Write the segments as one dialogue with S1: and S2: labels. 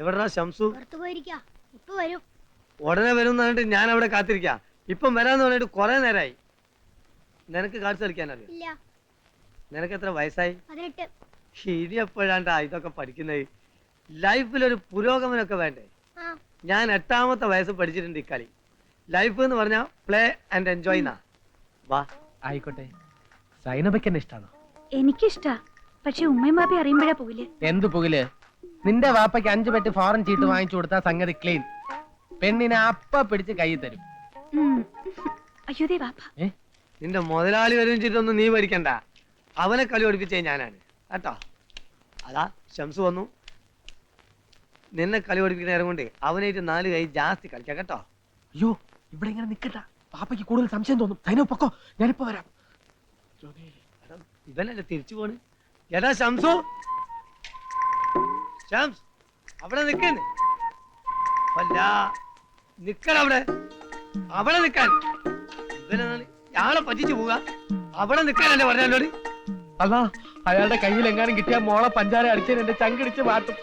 S1: എവിടെടാ ശംസു?
S2: പുറത്തു പോയിരിക്കാ. ഇപ്പൊ വരും.
S1: ഉടനെ വരും എന്ന് പറഞ്ഞിട്ട് ഞാൻ അവിടെ കാത്തിരിക്കാം. ഇപ്പം വരാന്ന് പറഞ്ഞിട്ട് കുറെ നേരമായി നിനക്ക് കാണിച്ചു കളിക്കാൻ അറിയാം?
S2: ഇല്ല.
S1: നിനക്ക് എത്ര വയസ്സായി?
S2: പതിനെട്ട്.
S1: ഇനി എപ്പോഴാണ്ടാ ഇതൊക്കെ പഠിക്കുന്നത് ഒരു പുരോഗമനൊക്കെ വേണ്ടേ?
S2: ആ.
S1: ഞാൻ എട്ടാമത്തെ വയസ്സ് പഠിച്ചിട്ടുണ്ട് ഈ കളി. ലൈഫ് എന്ന് പറഞ്ഞാൽ പ്ലേ ആൻഡ് എൻജോയ് എന്നാ വാ.
S3: ആയിക്കോട്ടെ. സൈനബയ്ക്ക് എന്നെ ഇഷ്ടമാണോ
S4: എനിക്കിഷ്ടാ. പക്ഷെ ഉമ്മയും ബാബി അറിയുമ്പോഴാ പോകില്ലേ
S3: എന്ത് പുകിൽ? നിന്റെ വാപ്പയ്ക്ക് അഞ്ചു പെട്ടി ഫോറൻ ചീട്ട് വാങ്ങിച്ചു കൊടുത്ത സംഗതി ക്ലീൻ പെണ്ണിനെ അപ്പ പിടിച്ച് കൈ തരും.
S4: അയ്യോ ദേ വാപ്പ.
S3: ഏ?
S1: നിന്റെ മുതലാളി വരും ചീട്ടൊന്നും നീ മരിക്കണ്ട അവനെ കളി ഓടിപ്പിച്ച ഞാനാണ്. കേട്ടോ? അതാ ഷംസ് വന്നു. നിന്നെ കളി ഓടിപ്പിക്കുന്ന നേരം കൊണ്ട് അവനായിട്ട് നാല് കൈ ജാസ്തി കളിക്കാം കേട്ടോ?
S3: അയ്യോ ഇവിടെ ഇങ്ങനെ നിക്കട്ട പാപ്പയ്ക്ക് കൂടുതൽ സംശയം തോന്നും. സൈനോ പൊക്കോ ഞാനിപ്പോ വരാം.
S1: എടാ, ഇവനല്ലേ തിരിച്ചു പോണ്. എടാ ഷംസു ഷംസ് അവിടെ നിക്കുന്നു അല്ല നിക്കണ അവിടെ. അവിടെ നിക്കാൻ ഇവനാണ് ഞാളെ പറ്റിച്ചു പോവുക. അവിടെ നിക്കാനല്ലേ പറഞ്ഞല്ലോ
S3: അല്ല അയാളുടെ കയ്യിൽ എങ്ങാനും കിട്ടിയ മോളെ പഞ്ചാര അടിച്ചതിന് എന്റെ ചങ്കിടിച്ച് മാറ്റും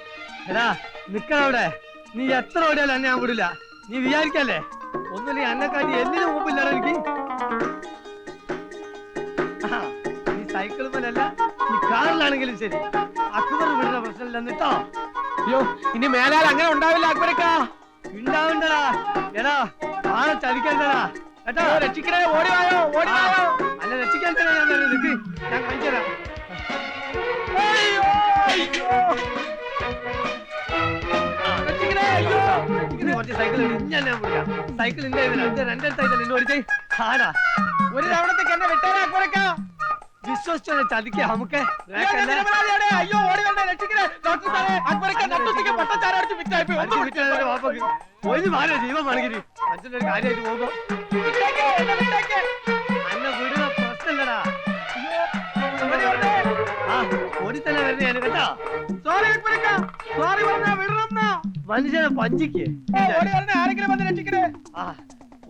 S1: എടാ നിക്കണ അവിടെ. നീ എത്ര ഓടിയാലും എന്നെ ഞാൻ വിടില്ല. നീ വിചാരിക്കല്ലേ? ഒന്നുമില്ല എന്നെക്കാട്ടി എന്തിനു മുമ്പില്ലടാ എനിക്ക്. നീ സൈക്കിൾ പോലല്ല നീ കാറിലാണെങ്കിലും ശരി. അക്ബർ വിടുന്ന പ്രശ്നമില്ല എന്നിട്ടോ
S3: അയ്യോ ഇനി മേലാൽ അങ്ങനെ ഉണ്ടാവില്ല അക്ബരക്ക.
S1: ഉണ്ടാവണ്ടടാ. എടാ ആളെ ചതിക്കണ്ടടാ കേട്ടോ?
S3: രക്ഷിക്കണേ ഓടി വായോ ഓടി വായോ.
S1: അല്ല രക്ഷിക്കാൻ ഞാൻ. നിക്ക്. ഞാൻ കുറച്ച് സൈക്കിൾ ഞാൻ ഞാൻ വിളിക്കാം. സൈക്കിൾ ഇന്റെ രണ്ടേ സൈക്കിൾ ഇന്ന് ഓടിച്ചേ. ആടാ.
S3: ഒരു തവണത്തേക്ക് എന്നെ വിട്ടേരാ അക്ബരക്കാ.
S1: വിശ്വസിച്ചോ ചതിക്ക നമുക്ക്
S3: അയ്യോ, ഓടി വരണേ രക്ഷിക്കണേ. ഡോക്ടർ സാറേ അക്ബരക്ക നട്ടുച്ചയ്ക്ക് പട്ടച്ചാരം അടിച്ച് വിറ്റായി പോയി ഒന്ന്.
S1: ഒരു മാറി ജീവൻ മണിക്കിരി അച്ഛന്റെ ഒരു കാര്യമായിട്ട് പോകുമ്പോ
S3: വിട്ടേക്ക്.
S1: അന്നെ വിടുന്ന പ്രശ്നമില്ലടാ.
S3: ഓടി
S1: തന്നെ വരുന്നേ കേട്ടോ?
S3: സോറി അക്ബരക്ക സോറി പറഞ്ഞാ വിടണമെന്നാ.
S1: മനുഷ്യനെ പഞ്ചിക്ക്.
S3: ഓടി വരണേ ആരെങ്കിലും വന്ന് രക്ഷിക്കണേ.
S1: ആ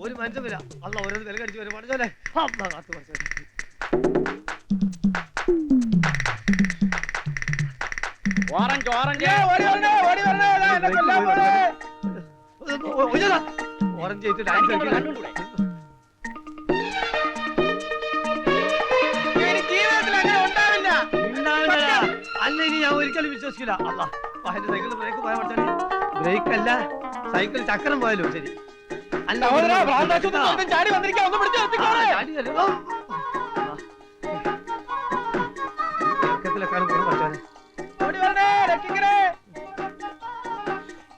S1: ഒരു മനുഷ്യൻ വരാം. അല്ല ഓരോ വില കടിച്ചു വരും മനുഷ്യനെ കാത്തു കുറച്ച്
S5: ഓറഞ്ച് ഓറഞ്ച്
S3: ഏ, ഓടി വരണേ ഓടി വരണേ ദാ എന്നെ കൊല്ലാൻ പോണേ.
S1: ഓറഞ്ച് ചെയ്തിട്ട് ഡാൻസ്
S3: ഉണ്ടാവില്ല.
S1: അല്ല ഇനി ഞാൻ ഒരിക്കലും വിശ്വസിക്കില്ല അല്ല അതിന്റെ സൈക്കിൾ ബ്രേക്ക് പോയ പഠിച്ചാൽ ബ്രേക്ക് അല്ല സൈക്കിൾ ചക്രം പോയാലോ ശരി. അല്ല
S3: ചാടി വന്നിരിക്കാ ഒന്ന് പിടിച്ച്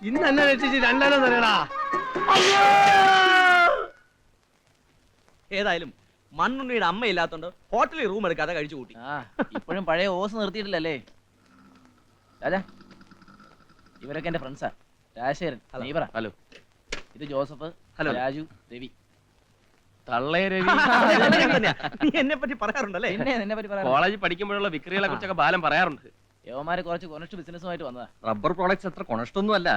S1: ഇന്ന് എന്നെ രക്ഷിച്ച് രണ്ടെണ്ണം തരടാ.
S5: ഏതായാലും മണ്ണുണ്ണിയുടെ അമ്മയില്ലാത്തോണ്ട് ഹോട്ടലിൽ റൂം എടുക്കാതെ കഴിച്ചു കൂട്ടി.
S6: ആ ഇപ്പോഴും പഴയ ഓസ് നിർത്തിയിട്ടില്ലല്ലേ? രാജാ ഇവരൊക്കെ എന്റെ ഫ്രണ്ട്സാ രാജശേഖരൻ
S5: ഹലോ.
S6: നീ പറ.
S5: ഹലോ.
S6: ഇത് ജോസഫ്
S5: ഹലോ.
S6: രാജു രവി.
S5: തള്ളേ രവി. നീ എന്നെ പറ്റി പറയാറുണ്ടല്ലേ?
S6: പിന്നെ നിന്നെ പറ്റി പറയാം
S7: കോളേജിൽ പഠിക്കുമ്പോഴുള്ള വിക്രികളെ കുറിച്ചൊക്കെ ബാലം പറയാറുണ്ട്.
S6: യവന്മാര് കുറച്ച് കൊണസ്റ്റ് ബിസിനസ്സുമായിട്ട് വന്നതാ.
S7: റബ്ബർ പ്രോഡക്ട്സ് അത്ര കൊണഷ്ടൊന്നും അല്ല.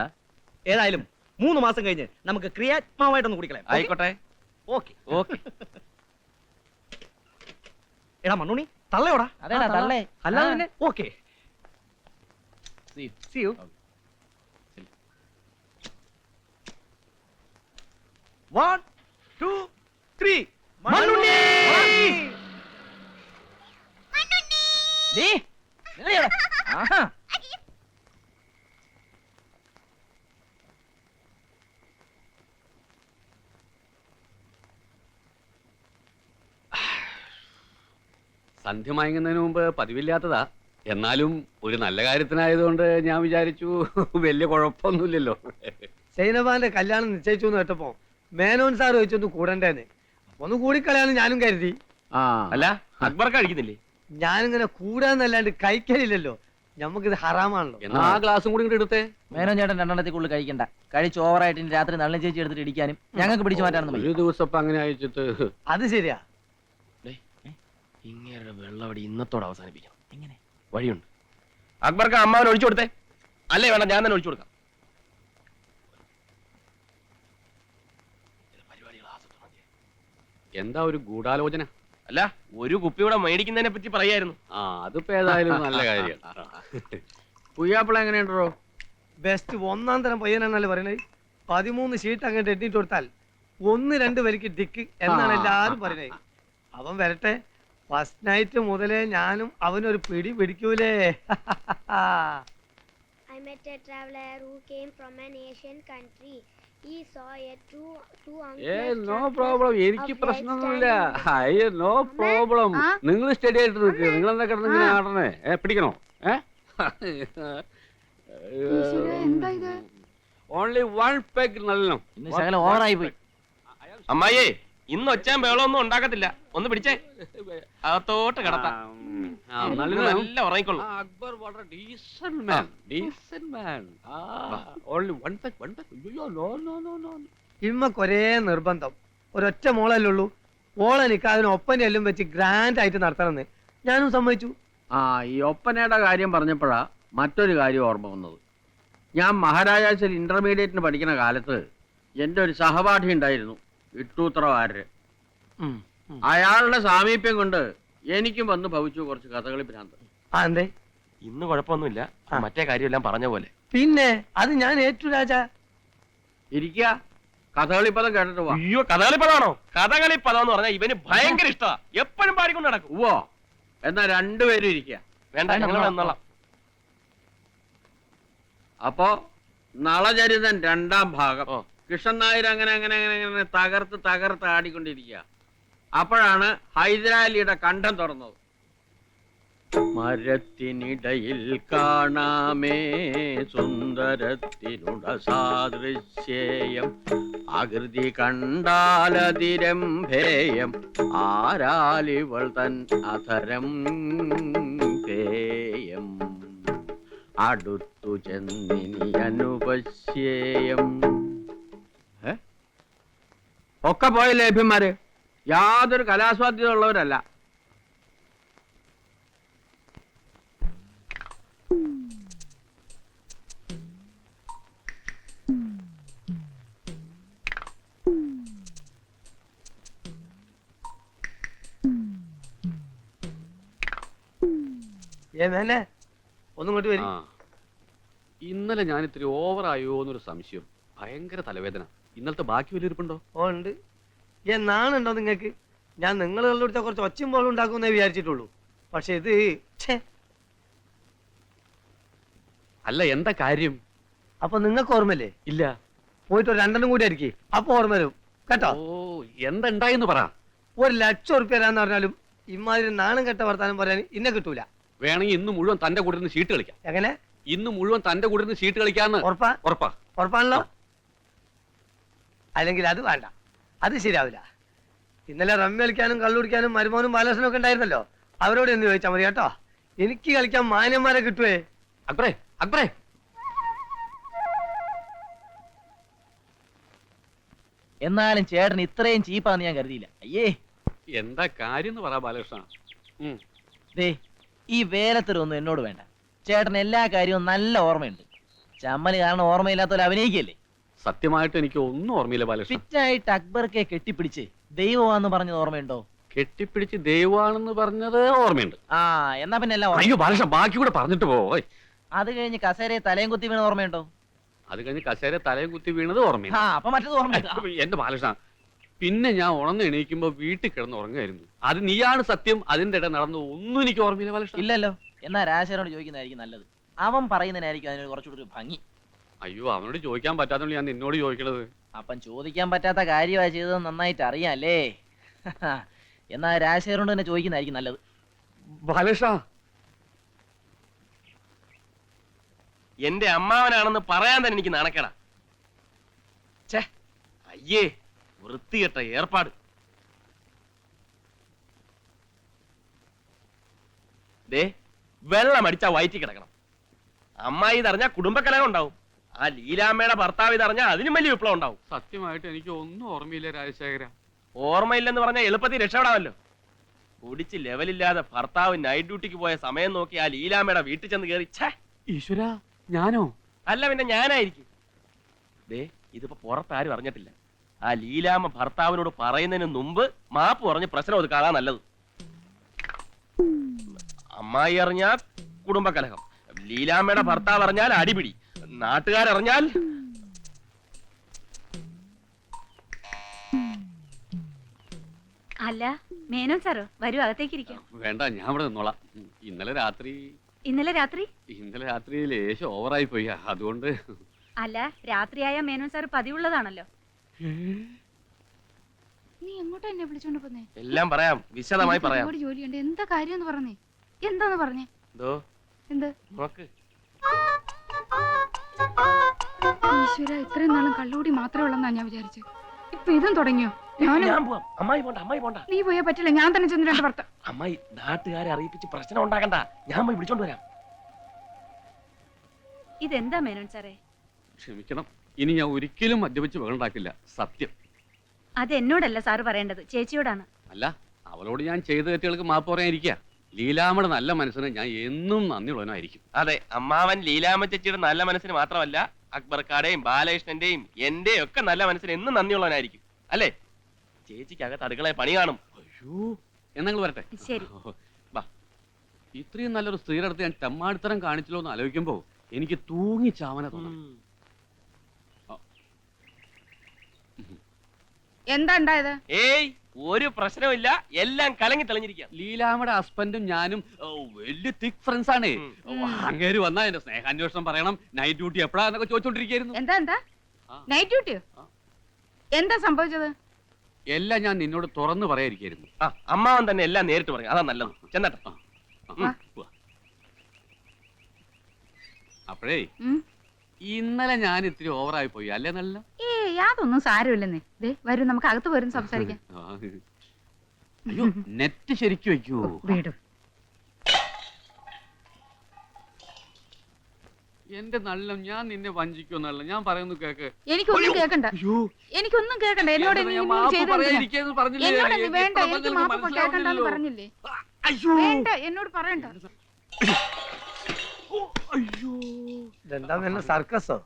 S5: ഏതായാലും മൂന്ന് മാസം കഴിഞ്ഞ് നമുക്ക് ക്രിയാത്മാവായിട്ടൊന്ന് കുടിക്കളയാം
S7: ആയിക്കോട്ടെ.
S5: ഓക്കെ.
S7: ഓക്കെ.
S5: എടാ മണ്ണുണി തള്ളയോടാ.
S6: അതേടാ തള്ളേ.
S5: അല്ലാതെ. പിന്നെ okay. C U one two three മണ്ണുണ്ണി!
S6: ഡീ, നീ. ആഹാ.
S7: സന്ധ്യ മയങ്ങുന്നതിന് മുമ്പ് പതിവില്ലാത്തതാ. എന്നാലും ഒരു നല്ല കാര്യത്തിനായതുകൊണ്ട് ഞാൻ വിചാരിച്ചു വലിയ കുഴപ്പമൊന്നുമില്ലല്ലോ.
S1: സൈനബാന്റെ കല്യാണം നിശ്ചയിച്ചു എന്ന് കേട്ടപ്പോ മേനോൻ സാർ ചോദിച്ചൊന്ന് കൂടണ്ടേന്ന്. ഒന്ന് ഒന്ന് കൂടിക്കളയാന്ന് ഞാനും കരുതി.
S7: അല്ല അക്ബർ കഴിക്കുന്നില്ലേ?
S1: ഞാനിങ്ങനെ കൂടാന്നല്ലാണ്ട് കഴിക്കലില്ലല്ലോ. നമുക്കിത് ഹറാമാണല്ലോ.
S7: എന്നാ? ആ ഗ്ലാസ് കൂടി ഇങ്ങോട്ട് എടുത്തേ.
S6: മേനോ ചേട്ടൻ രണ്ടെണ്ണത്തിക്കുള്ളിൽ കഴിക്കണ്ട. കഴിച്ച് ഓവറായിട്ട് ഇനി രാത്രി നല്ല ചേച്ചി എടുത്തിട്ട് ഇടിക്കാനും ഞങ്ങൾക്ക് പിടിച്ചു മാറ്റാനൊന്നും
S7: ഒരു ദിവസം അങ്ങനെ അയച്ചിട്ട്.
S1: അത് ശരിയാ.
S7: ഇങ്ങനെ വെള്ളവടി ഇന്നത്തോടെ അവസാനിപ്പിക്കണം.
S6: എങ്ങനെ?
S7: വഴിയുണ്ട്. അക്ബർക്ക് അമ്മാവൻ ഒഴിച്ചു കൊടുത്തേ. അല്ലേ വേണ്ട ഞാൻ തന്നെ ഒഴിച്ചു കൊടുക്കാം. എന്താ ഒരു ഗൂഢാലോചന? അല്ല ഒരു കുപ്പി ഇവിടെ മേടിക്കുന്നതിനെ പറ്റി പറയായിരുന്നു. ആ അതിപ്പോ ഏതായാലും നല്ല കാര്യം. പുയ്യാപ്പിള എങ്ങനെയുണ്ടോ?
S1: ബെസ്റ്റ് ഒന്നാം തരം പയ്യനാണല്ലേ പറയുന്നത് പതിമൂന്ന് ഷീറ്റ് അങ്ങോട്ട് എണ്ണിട്ട് കൊടുത്താൽ ഒന്ന് രണ്ട് വരിക്ക് ഡിക്ക് എന്നാണ് എല്ലാരും പറയുന്നത് അവൻ വരട്ടെ. ഫസ്റ്റ് നൈറ്റ് മുതലേ ഞാനും അവനൊരു പിടി പിടിക്കൂലേ.
S2: I met a traveler who came from an Asian country.
S8: No problem എനിക്ക്
S2: പ്രശ്നൊന്നുമില്ല
S8: പ്രശ്നമൊന്നുമില്ല. അയ്യോ നോ പ്രോബ്ലം നിങ്ങൾ സ്റ്റഡി ആയിട്ട് നിൽക്കുക നിങ്ങൾ എന്താ കിടന്ന് ഇങ്ങനെ ആടണേ? ഏ പിടിക്കണോ? ഏ? ഓൺലി വൺ പെഗ്
S6: നല്ലോ അമ്മായി
S7: അമ്മായിയേ ഇന്ന് ഒച്ചാൻ ബഹളമൊന്നും ഉണ്ടാക്കത്തില്ല. ഒന്ന് പിടിച്ചേ. അകത്തോട്ട് കിടത്താം. നല്ല ഉറങ്ങിക്കൊള്ളു.
S8: അക്ബർ വളരെ decent man decent man only one peg one peg അയ്യോ നോ നോ നോ നോ
S1: ഇമ്മക്കൊരേ നിർബന്ധം. ഒരൊറ്റ മോളല്ലേ ഉള്ളൂ. മോളെനിക്ക് അതിന് ഒപ്പനെ എല്ലാം വെച്ച് ഗ്രാൻഡ് ആയിട്ട് നടത്തണമെന്ന്. ഞാനും സമ്മതിച്ചു.
S8: ആ ഈ ഒപ്പനയുടെ കാര്യം പറഞ്ഞപ്പോഴാ മറ്റൊരു കാര്യം ഓർമ്മ വന്നത്. ഞാൻ മഹാരാജാസിൽ ഇന്റർമീഡിയറ്റിന് പഠിക്കുന്ന കാലത്ത് എന്റെ ഒരു സഹപാഠി ഉണ്ടായിരുന്നു.
S1: ഉം.
S8: അയാളുടെ സാമീപ്യം കൊണ്ട് എനിക്കും വന്ന് ഭവിച്ചു കുറച്ച് കഥകളി ഭ്രാന്ത്.
S1: ആ എന്തേ?
S7: ഇന്ന് കുഴപ്പമൊന്നുമില്ല. മറ്റേ കാര്യമെല്ലാം പറഞ്ഞ പോലെ.
S1: പിന്നെ അത് ഞാൻ ഏറ്റു രാജാ.
S8: ഇരിക്കുക കഥകളിപ്പദം കേട്ടിട്ട് വാ.
S7: അയ്യോ കഥകളിപ്പദമാണോ? കഥകളിപ്പദം എന്ന് പറഞ്ഞാൽ ഇവന് ഭയങ്കര ഇഷ്ടമാ. എപ്പോഴും പാടിക്കൊണ്ട് നടക്കും.
S8: ഓ എന്നാ രണ്ടുപേരും ഇരിക്കുക
S7: വേണ്ട ഞങ്ങൾ വന്നോളാം.
S8: അപ്പോ നളചരിതൻ രണ്ടാം ഭാഗം.
S7: ഓ.
S8: കൃഷ്ണൻ നായർ അങ്ങനെ അങ്ങനെ അങ്ങനെ അങ്ങനെ തകർത്ത് തകർത്ത് ആടിക്കൊണ്ടിരിക്കുക. അപ്പോഴാണ് ഹൈദരാലിയുടെ കണ്ഠം തുറന്നത്. മരത്തിനിടയിൽ കാണാമേ സുന്ദരത്തിനുട സാദൃശ്യേയം. ആകൃതി കണ്ടാലതിരംഭേയം ആരാലിവൾ തൻ അധരം പേയം അടുത്തു ചെന്നിനി അനുപശ്യേയം? ഒക്കെ പോയ ലേഭ്യന്മാര് യാതൊരു കലാസ്വാദ്യത ഉള്ളവരല്ല
S1: വരും.
S9: ഇന്നലെ ഞാൻ ഇത്തിരി ഓവറായോ എന്നൊരു സംശയം. ഭയങ്കര തലവേദന. ഇന്നലത്തെ ബാക്കി വലിയൊരുപ്പുണ്ടോ
S1: ഓ ഉണ്ട്. എന്നാണുണ്ടോ നാണുണ്ടോ നിങ്ങൾക്ക്? ഞാൻ നിങ്ങളുടെ അടുത്ത കുറച്ച് ഒച്ചയും പോലും ഉണ്ടാക്കുമെന്നേ വിചാരിച്ചിട്ടുള്ളൂ. പക്ഷെ ഇത് ഛേ.
S9: അല്ല എന്താ കാര്യം?
S1: അപ്പൊ നിങ്ങൾക്ക് ഓർമ്മല്ലേ
S9: ഇല്ല.
S1: പോയിട്ട് ഒരു രണ്ടെണ്ണം കൂടി ആയിരിക്കും. അപ്പൊ ഓർമ്മ വരും. കേട്ടോ?
S9: ഓ എന്താ ഉണ്ടായെന്ന് പറ.
S1: ഒരു ലക്ഷം ഉറുപ്പ്യ തരാന്ന് പറഞ്ഞാലും ഇമാതിരി നാണം കെട്ട വർത്താനം പറയാൻ ഇന്നെ കിട്ടൂല.
S9: വേണമെങ്കിൽ ഇന്ന് മുഴുവൻ തന്റെ കൂടെ നിന്ന് ഷീട്ട് കളിക്കാം.
S1: എങ്ങനെ?
S9: ഇന്ന് മുഴുവൻ തന്റെ കൂടെ നിന്ന് ഷീട്ട് കളിക്കാന്ന്.
S1: ഉറപ്പാ?
S9: ഉറപ്പാ.
S1: ഉറപ്പാണല്ലോ? അല്ലെങ്കിൽ അത് വേണ്ട. അത് ശരിയാവില്ല. ഇന്നലെ റമ്മി കളിക്കാനും കള്ളുടിക്കാനും മരുമോനും ബാലകൃഷ്ണനും ഒക്കെ ഉണ്ടായിരുന്നല്ലോ. അവരോട് എന്ന് ചോദിച്ചാൽ മതി കേട്ടോ. എനിക്ക് കളിക്കാൻ മാന്യന്മാരെ കിട്ടുവേ.
S9: അക്ബറേ അക്ബറേ.
S6: എന്നാലും ചേട്ടൻ ഇത്രയും ചീപ്പാന്ന് ഞാൻ കരുതിയില്ല. അയ്യേ.
S9: എന്താ കാര്യം എന്ന് പറ ബാലകൃഷ്ണ.
S6: ദേ ഈ വേലത്തരൊന്നും എന്നോട് വേണ്ട. ചേട്ടൻ എല്ലാ കാര്യവും നല്ല ഓർമ്മയുണ്ട്. ചമ്മൽ കാരണം ഓർമ്മയില്ലാത്തവരെ അഭിനയിക്കല്ലേ?
S9: സത്യമായിട്ട് എനിക്ക് ഒന്നും ഓർമ്മയില്ല ബാലകൃഷ്ണൻ.
S6: ഫിറ്റായിട്ട് അക്ബർക്കെ കെട്ടിപ്പിടിച്ച് ദൈവമാന്ന് പറഞ്ഞത് ഓർമ്മയുണ്ടോ?
S9: കെട്ടിപ്പിടിച്ച് ദൈവമാണെന്ന് പറഞ്ഞത് ഓർമ്മയുണ്ട്.
S6: ആ എന്നാ പിന്നെ എല്ലാം ഓർമ്മ
S9: അയ്യോ ബാലകൃഷ്ണ ബാക്കി കൂടെ പറഞ്ഞിട്ട് പോയി
S6: അത് കഴിഞ്ഞ് കസേരയെ തലയും കുത്തി വീണത് ഓർമ്മയുണ്ടോ?
S9: അത് കഴിഞ്ഞ് കസേര തലയും കുത്തി വീണത് ഓർമ്മയുണ്ട്.
S6: ആ അപ്പൊ മറ്റത് ഓർമ്മയുണ്ട്
S9: എന്റെ ബാലകൃഷ്ണ പിന്നെ ഞാൻ ഉണർന്ന് എണീക്കുമ്പോ വീട്ടിൽ കിടന്ന് ഉറങ്ങായിരുന്നു അത് നീയാണ് സത്യം അതിന്റെ ഇട നടന്നു ഒന്നും എനിക്ക് ഓർമ്മയില്ല ബാലകൃഷ്ണ.
S6: ഇല്ലല്ലോ. എന്നാ രാശനോട് ചോദിക്കുന്നതായിരിക്കും നല്ലത്. അവൻ പറയുന്നതിനായിരിക്കും അതിനൊരു കുറച്ചുകൂടി ഒരു ഭംഗി.
S9: അയ്യോ അവനോട് ചോദിക്കാൻ പറ്റാത്തോണ്ട് ഞാൻ നിന്നോട് ചോദിക്കണത്.
S6: അപ്പം ചോദിക്കാൻ പറ്റാത്ത കാര്യമാ ചെയ്തത് നന്നായിട്ട് അറിയാം അല്ലേ എന്നാ രാശേരോട് തന്നെ ചോദിക്കുന്നതായിരിക്കും നല്ലത്.
S9: ബാലകൃഷ്ണ.
S7: എന്റെ അമ്മാവനാണെന്ന് പറയാൻ തന്നെ എനിക്ക് നാണക്കേടാ. ഛേ അയ്യേ വൃത്തികെട്ട ഏർപ്പാട്. ദേ വെള്ളം അടിച്ചാ വയറ്റി കിടക്കണം. അമ്മായി ഇതറിഞ്ഞാ കുടുംബക്കലകം ഉണ്ടാവും. ആ ലീലാമ്മയുടെ ഭർത്താവ് ഇതറിഞ്ഞാൽ അതിനും വലിയ വിപ്ലവം ഉണ്ടാവും.
S9: സത്യമായിട്ട് എനിക്ക് ഒന്നും ഓർമ്മയില്ല രാജശേഖര
S7: ഓർമ്മയില്ലെന്ന് പറഞ്ഞാൽ എളുപ്പത്തിൽ രക്ഷപ്പെടാമല്ലോ. കുടിച്ച് ലെവലില്ലാതെ ഭർത്താവ് നൈറ്റ് ഡ്യൂട്ടിക്ക് പോയ സമയം നോക്കി ആ ലീലാമ്മയുടെ വീട്ടിൽ ചെന്ന് കയറി ഛേ!
S9: ഈശ്വര ഞാനോ?
S7: അല്ല പിന്നെ ഞാനായിരിക്കും. ദേ ഇതിപ്പോ പുറത്താരും അറിഞ്ഞിട്ടില്ല. ആ ലീലാമ്മ ഭർത്താവിനോട് പറയുന്നതിന് മുമ്പ് മാപ്പ് പറഞ്ഞ് പ്രശ്നം ഒതുക്കാതാ നല്ലത്. അമ്മായി അറിഞ്ഞാൽ കുടുംബകലഹം. ലീലാമ്മയുടെ ഭർത്താവ് അറിഞ്ഞാൽ അടിപിടി. നാട്ടുകാരറിഞ്ഞാൽ
S4: അല്ല മേനോൻ സാറോ വരൂ അകത്തേക്ക് ഇരിക്കാം
S9: വേണ്ട ഞാൻ ഇവിടെ നിന്നോളാം. ഇന്നലെ രാത്രി
S4: ഇന്നലെ രാത്രി?
S9: ഇന്നലെ രാത്രി ലേശം ഓവറായി പോയി അതുകൊണ്ട്.
S4: അല്ല രാത്രിയായ മേനോൻ സാർ പതിവുള്ളതാണല്ലോ.
S10: നീ എങ്ങോട്ടാ എന്നെ വിളിച്ചോണ്ട് പോന്നേ?
S7: എല്ലാം പറയാം വിശദമായി പറയാം.
S10: ഒരുപാട് ജോലിയുണ്ട്. എന്താ കാര്യം എന്ന് പറഞ്ഞേ? എന്താന്ന് പറഞ്ഞേ?
S7: എന്തോ?
S10: എന്ത്?
S7: നോക്ക്
S10: ഈശ്വര ഇത്രയും നാളും കള്ളുകൂടി മാത്രമേ ഉള്ളെന്നാ ഞാൻ വിചാരിച്ചത് ഇപ്പൊ ഇതും തുടങ്ങിയോ?
S7: ഞാൻ പോവാം. അമ്മായി പോണ്ട അമ്മായി പോണ്ട.
S10: നീ പോയാ പറ്റില്ല ഞാൻ തന്നെ ചെന്ന് രണ്ട് ഭർത്ത
S7: അമ്മായി നാട്ടുകാരെ അറിയിപ്പിച്ച് പ്രശ്നം ഉണ്ടാക്കണ്ട. ഞാൻ പോയി വിളിച്ചോണ്ട് വരാം.
S4: ഇതെന്താ മേനോൻ സാറേ?
S9: ക്ഷമിക്കണം. ഇനി ഞാൻ ഒരിക്കലും മദ്യപിച്ച് വെള്ളണ്ടാക്കില്ല സത്യം.
S4: അത് എന്നോടല്ല സാറ് പറയേണ്ടത്. ചേച്ചിയോടാണ്.
S9: അല്ല അവളോട് ഞാൻ ചെയ്ത തെറ്റുകൾക്ക് മാപ്പ് പറയാനിരിക്കുക ലീലാമ്മയുടെ നല്ല മനസ്സിന് ഞാൻ എന്നും നന്ദിയുള്ളവനായിരിക്കും.
S7: അതെ അമ്മാവൻ ലീലാമ്മ ചേച്ചിയുടെ നല്ല മനസ്സിന് മാത്രമല്ല അക്ബർക്കാടെയും ബാലകൃഷ്ണന്റെയും എന്റെയും ഒക്കെ നല്ല മനസ്സിന് എന്നും നന്ദിയുള്ളവനായിരിക്കും. അല്ലേ? ചേച്ചിക്ക് അകത്ത് അടുക്കളയെ പണി കാണും.
S9: അയ്യോ എന്നങ്ങൾ വരട്ടെ?
S4: ശരി.
S9: വാ. ഇത്രയും നല്ലൊരു സ്ത്രീയുടെ അടുത്ത് ഞാൻ ചമ്മാടിത്തരം കാണിച്ചല്ലോ എന്ന് ആലോചിക്കുമ്പോ എനിക്ക് തൂങ്ങി ചാവന തോന്നുന്നു
S10: എന്താ ഉണ്ടായത്?
S7: ഏയ് ഒരു പ്രശ്നമില്ല എല്ലാം കലങ്ങി തെളിഞ്ഞിരിക്കാം
S9: ലീലാമ്മയുടെ ഹസ്ബൻഡും ഞാനും ഓ, വലിയ തിക് ഫ്രണ്ട്സ് ആണ്. അങ്ങേര് വന്നാ എന്റെ സ്നേഹാന്വേഷണം പറയണം. നൈറ്റ് ഡ്യൂട്ടി എപ്പോഴാ എന്നൊക്കെ ചോദിച്ചോണ്ടിരിക്കുന്നു
S10: എന്താ എന്താ?
S9: ആ.
S10: നൈറ്റ് ഡ്യൂട്ടിയോ
S9: ആ.
S10: എന്താ സംഭവിച്ചത്?
S9: എല്ലാം ഞാൻ നിന്നോട് തുറന്നു പറയാതിരിക്കായിരുന്നു
S7: ആ അമ്മാവൻ തന്നെ എല്ലാം നേരിട്ട് പറയും അതാ നല്ലത്. ചെന്നട്ടെ.
S9: അപ്പോഴേ
S10: ഉം.
S9: ഇന്നലെ ഞാൻ ഇത്തിരി ഓവറായി പോയി. അല്ലേ നല്ല?
S10: ഏ യാതൊന്നും സാരമില്ലെന്നേ. ദേ വരൂ നമുക്ക് അകത്ത് വരും സംസാരിക്കാം.
S9: അയ്യോ നെറ്റ് ശരിക്കും വെക്കൂ.
S10: വീടും.
S9: എന്റെ നല്ല ഞാൻ നിന്നെ വഞ്ചിക്കുമെന്നല്ല ഞാൻ പറയുന്നു കേക്ക്.
S10: എനിക്കൊന്നും കേക്കണ്ട.
S9: അയ്യോ.
S10: എനിക്കൊന്നും കേക്കണ്ട. എന്നോട് നീ
S9: ഞാൻ
S10: ഇങ്ങനെ
S9: മാപ്പ്
S10: ചെയ്തത് എന്തിനാ?
S9: പറയാതിരിക്കാന്ന് പറഞ്ഞില്ലേ?
S10: എന്നോട് നീ
S9: എനിക്ക്
S10: വേണ്ട
S9: എത്ര
S10: എനിക്ക്
S9: പറഞ്ഞാലും
S10: മാപ്പ്
S9: മനസ്സിലാവുന്നില്ലല്ലോ.
S10: പറഞ്ഞില്ലേ?
S9: അയ്യോ.
S10: വേണ്ട എന്നോട് പറയണ്ട.
S9: അയ്യോ.
S1: ഇതെന്താ തന്നെ സർക്കസോ?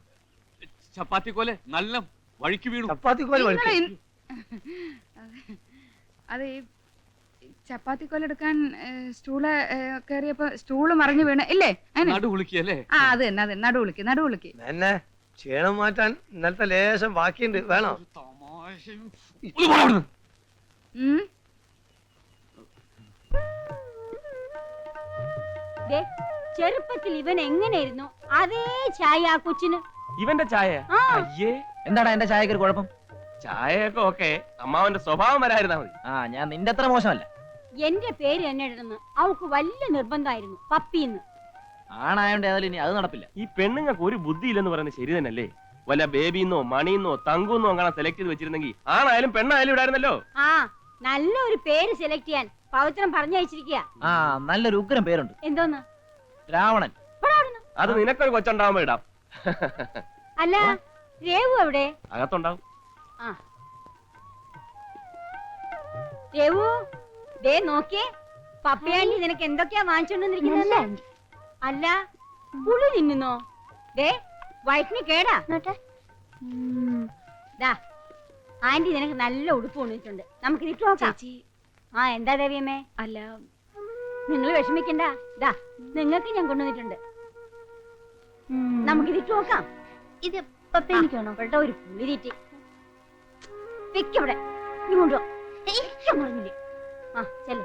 S9: ചപ്പാത്തി കോലെ നല്ല വഴിക്ക് വീണു.
S1: ചപ്പാത്തി കോൽ
S10: നിങ്ങളെ
S1: വഴിക്കും.
S10: ഇൻ- അത് ഈ ചപ്പാത്തി കൊലെടുക്കാൻ സ്റ്റൂൾ കയറിയപ്പോ സ്റ്റൂൾ മറിഞ്ഞു വീണ്. ഇല്ലേ?
S9: നടു വിളിക്കല്ലേ
S10: ആ അത് തന്നെ അതെ നടു വിളിക്ക് നടു വിളിക്ക്.
S1: എന്നെ ക്ഷീണം മാറ്റാൻ ഇന്നലത്തെ ലേശം ബാക്കിയുണ്ട്. വേണോ?
S10: ഉം?
S2: ചെറുപ്പത്തിൽ ഇവൻ എങ്ങനെയായിരുന്നു? അതേ ചായ ആ കൊച്ചിന്.
S7: ഇവന്റെ ചായ?
S2: ആ.
S7: അയ്യേ.
S6: എന്താടാ എന്റെ ചായക്ക് ഒരു കുഴപ്പം?
S7: ചായയൊക്കെ ഓക്കെ. അമ്മാവന്റെ സ്വഭാവം വരായിരുന്നാ മതി.
S6: ആ ഞാൻ നിന്റെ അത്ര മോശമല്ല.
S2: എന്റെ പേര് തന്നെ ഇടണമെന്ന് അവൾക്ക് വലിയ നിർബന്ധമായിരുന്നു പപ്പിന്ന്.
S6: ആണായോണ്ട് ഏതായാലും ഇനി അത് നടപ്പില്ല.
S7: ഈ പെണ്ണുങ്ങൾക്ക് ഒരു ബുദ്ധി ഇല്ലെന്ന് പറയുന്നത് ശരി തന്നെയല്ലേ? വല്ല ബേബിന്നോ മണിന്നോ തങ്കുന്നോ അങ്ങനെ സെലക്ട് ചെയ്ത് വെച്ചിരുന്നെങ്കിൽ ആണായാലും പെണ്ണായാലും ഇടായിരുന്നല്ലോ
S2: ആ നല്ലൊരു പേര് സെലക്ട് ചെയ്യാൻ പവിത്രം പറഞ്ഞയച്ചിരിക്കുക
S6: ആ നല്ലൊരു ഉഗ്രം പേരുണ്ട്.
S2: എന്തോന്ന്?
S6: രാവണൻ.
S7: അത് നിനക്കൊരു കൊച്ചുണ്ടാവുമ്പോ ഇടാം.
S2: അല്ല രേവു അവിടെ
S7: അകത്തുണ്ടാവും.
S2: ആ. രേവു ദേ നോക്കിയേ. പപ്പയാണ്ടി നിനക്ക് എന്തൊക്കെയാ വാങ്ങിച്ചോണ്ടിരിക്കുന്നത്? അല്ല പുളി തിന്നുന്നോ? ദേ വയറ്റിന് കേടാ. ദാ ആന്റി നിനക്ക് നല്ല ഉടുപ്പ് കൊണ്ടിട്ടുണ്ട് നമുക്ക് ഇതിട്ട് നോക്കാം. ആ എന്താ ദേവിയമ്മേ?
S4: അല്ല
S2: നിങ്ങൾ വിഷമിക്കണ്ട. ദാ നിങ്ങൾക്ക് ഞാൻ കൊണ്ടുവന്നിട്ടുണ്ട്. നമുക്ക് ഇതിട്ട് നോക്കാം
S4: ഇത്
S2: പപ്പേനിക്കാണോ? ഇവിടെ ഒരു പുളിരീറ്റ് വെക്കവിടെ ഇങ്ങോട്ടോ പറഞ്ഞില്ലേ? ആ ചെല്ലു.